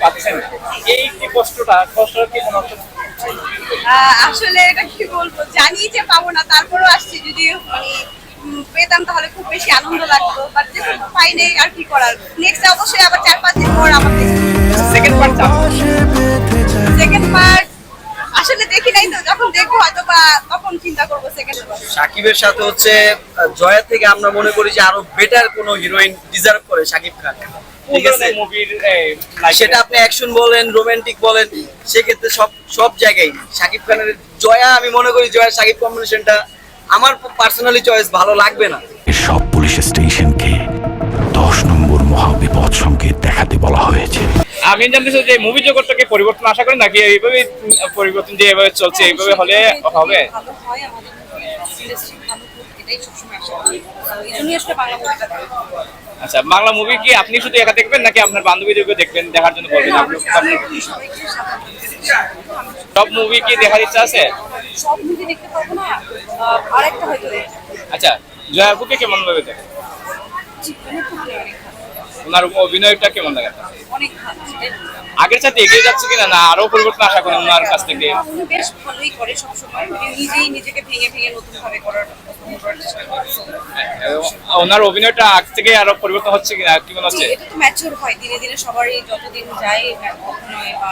পাচ্ছেন এই যে কষ্টটা কষ্টটা কি মনে আসলে এটা কি বলব জানি যে পাবো না তারপরও আসছি যদি মানে পেতাম তাহলে খুব বেশি আনন্দ লাগতো বাট যেহেতু পাই নেই আর কি করার। নেক্সট অবশ্যই আবার চার পাঁচ দিন পর আমাদের আসলে দেখি নাই তো যখন দেখব হয়তো বা তখন চিন্তা করব সেকেন্ড সাকিবের সাথে হচ্ছে জয়া থেকে আমরা মনে করি যে আরও বেটার কোনো হিরোইন ডিজার্ভ করে সাকিব খান। ঠিক আছে? মুভির সেটা আপনি অ্যাকশন বলেন রোমান্টিক বলেন সেক্ষেত্রে সব সব জায়গায় সাকিব খানের জয়া আমি মনে করি জয়া সাকিব কম্বিনেশনটা আমার পার্সোনালি চয়েস ভালো লাগবে না। সব পুলিশ স্টেশনকে দশ নম্বর মহাবিপদ সংকেত দেখাতে বলা হয়েছে। আমি জানতে চাই যে মুভি জগৎটাকে পরিবর্তন আশা করেন নাকি এইভাবে পরিবর্তন যে এভাবে চলছে এইভাবে হলে হবে? হয় করি। আচ্ছা বাংলা মুভি কি আপনি শুধু একা দেখবেন নাকি আপনার বান্ধবীদেরকে দেখবেন দেখার জন্য বলবেন? আপনি সব মুভি কি দেখার ইচ্ছা আছে? সব মুভি দেখতে পারব না আরেকটা হয়তো আচ্ছা জয়া কেমন ভাবে দেখেন জীবনে খুব অনেক ভালো ওনার অভিনয়টা কেমন লাগে? অনেক ভালো আগের সাথে এগিয়ে যাচ্ছে কিনা না? আরও পরিবর্তন আশা করেন ওনার কাছ থেকে। বেশ ভালোই করে সবসময়। নিজেই নিজেকে ভেঙে ভেঙে নতুন ভাবে করার ওনার অভিনয়টা আগ থেকে আরও পরিবর্তন হচ্ছে কিনা? কি মনে হচ্ছে? এটা তো ম্যাচিওর হয়। ধীরে ধীরে সবারই যতদিন যায় অভিনয় বা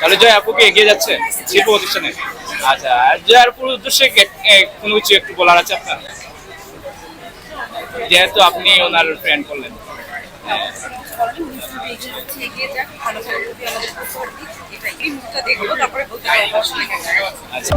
তাহলে জয় আপুকে এগিয়ে যাচ্ছে শিল্প প্রতিষ্ঠানে? আচ্ছা আর জয় আপুর উদ্দেশ্যে কোনো কিছু একটু বলার আছে আপনার? যেহেতু আপনি ওনার ফ্রেন্ড করলেন। আচ্ছা